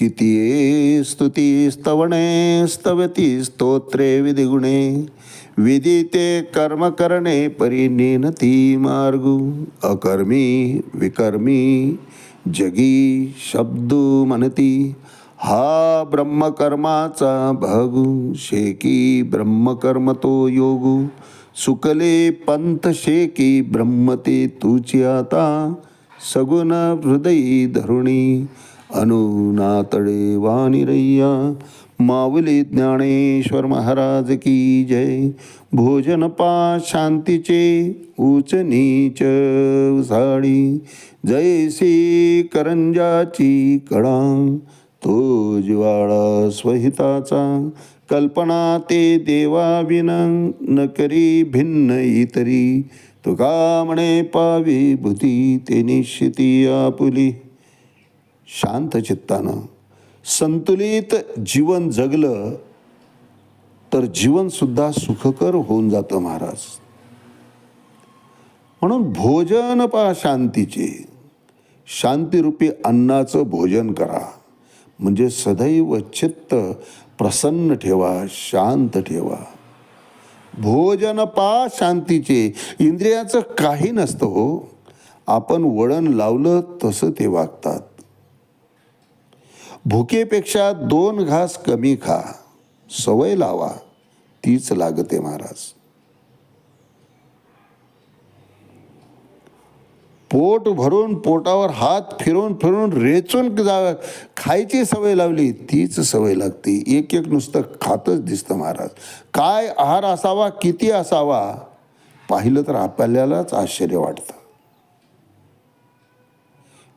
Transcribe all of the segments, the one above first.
किती स्तुती स्तवणे स्तवती स्तोत्रे विधिगुणे विदिते कर्म करणे परिनेनती मार्गू अकर्मी विकर्मी जगी शब्दू म्हणती हा ब्रह्मकर्माचा भागू शेकी ब्रह्मकर्म तो योगू सुकले पंथ शेकी ब्रह्मते तुची आता सगुण हृदयी धरुणी अनुनातळे वानिरय्या माऊली ज्ञानेश्वर महाराज की जय। भोजन पा शांतीचे उच नीच उसाडी जैसी करंजाची कडा तो जिवाळा स्वहिताचा। कल्पना ते देवा न करी भिन्न इतरी। तुका म्हणे पावी भूती ते निश्चिती आपुली। शांत चित्तानं संतुलित जीवन जगलं तर जीवनसुद्धा सुखकर होऊन जातं महाराज. म्हणून भोजन पा शांतीचे. शांतिरूपी अन्नाचं भोजन करा. म्हणजे सदैव चित्त प्रसन्न ठेवा शांत ठेवा. भोजन पा शांतीचे. इंद्रियाचं काही नसतं हो. आपण वळण लावलं तसं ते वागतात. भुकेपेक्षा दोन घास कमी खा. सवय लावा. तीच लागते महाराज. पोट भरून पोटावर हात फिरून फिरून रेचून जा खायची सवय लावली तीच सवय लागते. एक एक नुसतं खातच दिसतं महाराज. काय आहार असावा किती असावा पाहिलं तर आपल्यालाच आश्चर्य वाटतं.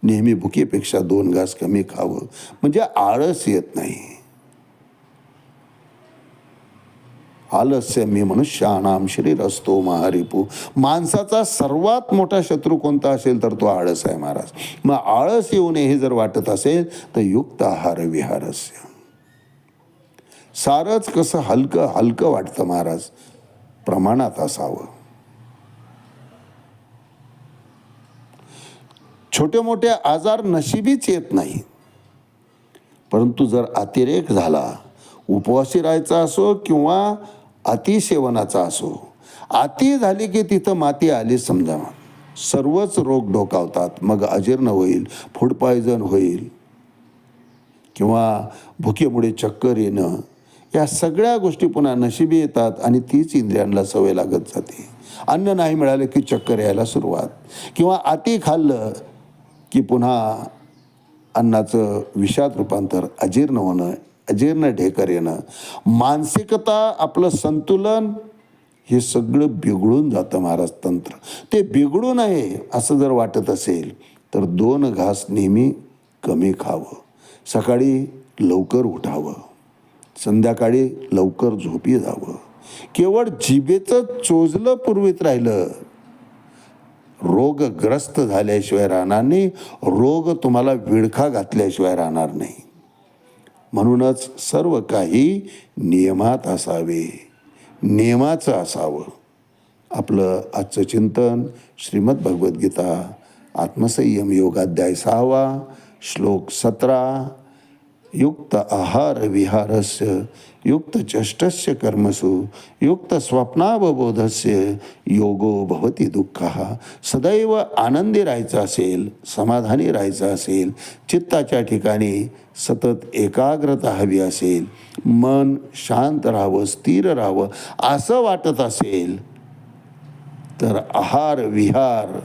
नेहमी भुकेपेक्षा दोन घास कमी खावं. म्हणजे आळस येत नाही. आलस्य मी मनुष्यानाम शरीर असतो महारिपू. माणसाचा सर्वात मोठा शत्रू कोणता असेल तर तो आळस आहे महाराज. मग आळस येऊ नये हे जर वाटत असेल तर युक्त आहार विहारस्य. सारच कसं हलकं हलकं वाटतं महाराज. प्रमाणात असावं. छोटे मोठे आजार नशिबीच येत नाही. परंतु जर अतिरेक झाला उपवासी राहायचा असो किंवा अतिसेवनाचा असो अति झाली की तिथं माती आली समजा. सर्वच रोग डोकावतात. मग अजीर्ण होईल फूड पॉयझन होईल किंवा भुकेमुळे चक्कर येणं. या सगळ्या गोष्टी पुन्हा नशिबी येतात आणि तीच इंद्रियांना सवय लागत जाते. अन्न नाही मिळालं की चक्कर यायला सुरुवात. किंवा अति खाल्लं की पुन्हा अन्नाचं विषात रूपांतर अजीर्ण होणं अजीर्ण ढेकर येणं मानसिकता आपलं संतुलन हे सगळं बिघडून जातं महाराज तंत्र. ते बिघडू नये असं जर वाटत असेल तर दोन घास नेहमी कमी खावं. सकाळी लवकर उठावं. संध्याकाळी लवकर झोपी जावं. केवळ जिभेचं चोजलं पूर्वीत राहिलं रोगग्रस्त झाल्याशिवाय राहणार नाही रोग तुम्हाला विळखा घातल्याशिवाय राहणार नाही. म्हणूनच सर्व काही नियमात असावे. नियमाचं असावं. आपलं आजचं चिंतन श्रीमद भगवद्गीता आत्मसंयम योगाध्याय सहावा श्लोक सतरा युक्त आहार विहारस्य युक्त चष्टस्य कर्मसु युक्त स्वप्नावबोधस्य योगो भवती दुःख। सदैव आनंदी राहायचं असेल समाधानी राहायचं असेल चित्ताच्या ठिकाणी सतत एकाग्रता हवी असेल मन शांत राहावं स्थिर राहावं असं वाटत असेल तर आहार विहार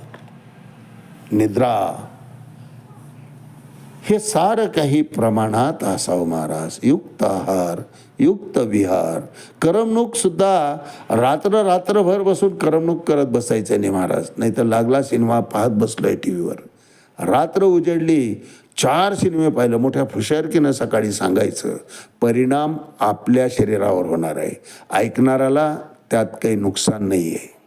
निद्रा हे सारं काही प्रमाणात असावं महाराज. युक्त आहार युक्त विहार. करमणूक सुद्धा रात्र रात्रभर बसून करमणूक करत बसायचं नाही महाराज. नाही तर लागला सिनेमा पाहत बसलोय टी व्हीवर रात्र उजडली चार सिनेमे पाहिलं मोठ्या फुशारकीनं सकाळी सांगायचं परिणाम आपल्या शरीरावर होणार आहे. ऐकणाऱ्याला त्यात काही नुकसान नाही आहे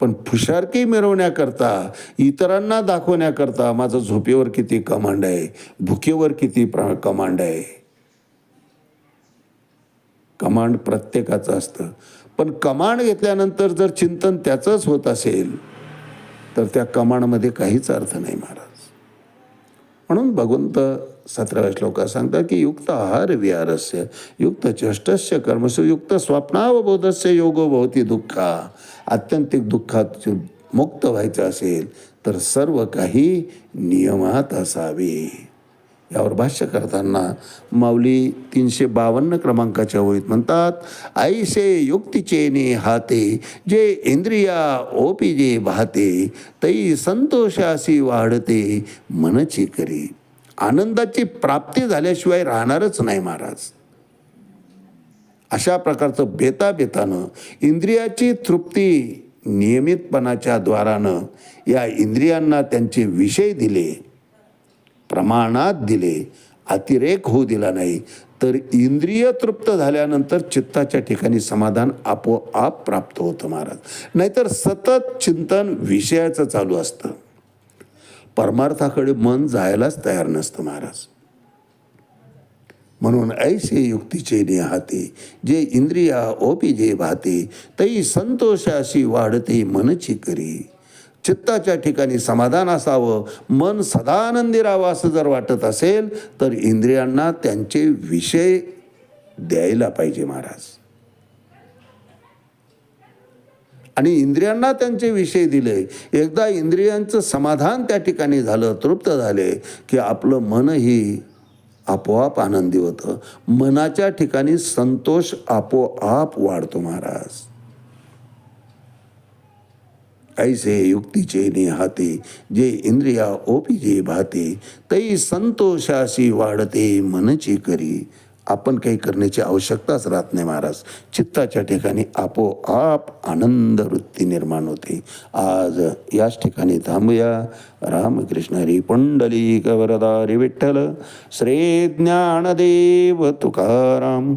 पण फुशारकी मिळवण्याकरता इतरांना दाखवण्याकरता माझं झोपेवर किती कमांड आहे भुकेवर किती प्र कमांड आहे. कमांड प्रत्येकाचं असतं. पण कमांड घेतल्यानंतर जर चिंतन त्याचंच होत असेल तर त्या कमांडमध्ये काहीच अर्थ नाही महाराज. म्हणून भगवंत सतराव्या श्लोकात सांगतात की युक्त आहार विहारस्य युक्त चष्टस्य कर्मसु युक्त स्वप्नावबोधस्य योगो भवती दुःखा. आत्यंतिक दुःखात मुक्त व्हायचं असेल तर सर्व काही नियमात असावे. यावर भाष्य करताना माऊली तीनशे बावन्न क्रमांकाच्या ओळीत म्हणतात ऐसे युक्तीचे ने हाते जे इंद्रिया ओपी जे भाते तई संतोषासी वाढते मनची करी. आनंदाची प्राप्ती झाल्याशिवाय राहणारच नाही महाराज. अशा प्रकारचं बेता बेतानं इंद्रियाची तृप्ती नियमितपणाच्या द्वारानं या इंद्रियांना त्यांचे विषय दिले प्रमाणात दिले. अतिरेक होऊ दिला नाही. तर इंद्रिय तृप्त झाल्यानंतर चित्ताच्या ठिकाणी समाधान आपोआप प्राप्त होतं महाराज. नाहीतर सतत चिंतन विषयाचं चालू असतं. परमार्थाकडे मन जायलाच तयार नसतं महाराज. म्हणून ऐसे युक्तीचे निहाते जे इंद्रिया ओपी जे भाते तई संतोषाशी वाढते मनची करी. चित्ताच्या ठिकाणी समाधान असावं मन सदानंदी राहावं असं जर वाटत असेल तर इंद्रियांना त्यांचे विषय द्यायला पाहिजे महाराज. आणि इंद्रियांना त्यांचे विषय दिले. एकदा इंद्रियांचं समाधान त्या ठिकाणी झालं तृप्त झाले की आपलं मनही आपोआप आनंदी होतं. मनाच्या ठिकाणी संतोष आपोआप वाढतो महाराज. ऐसे युक्तीचे निहाते जे इंद्रिया ओपीजे भाते तै संतोषाशी वाढते मनची करी. आपण काही करण्याची आवश्यकताच राहत नाही महाराज. चित्ताच्या ठिकाणी आपोआप आनंद वृत्ती निर्माण होते. आज याच ठिकाणी थांबूया. रामकृष्ण हरी पुंडलिक वरदारी विठ्ठल. श्री ज्ञानदेव तुकाराम.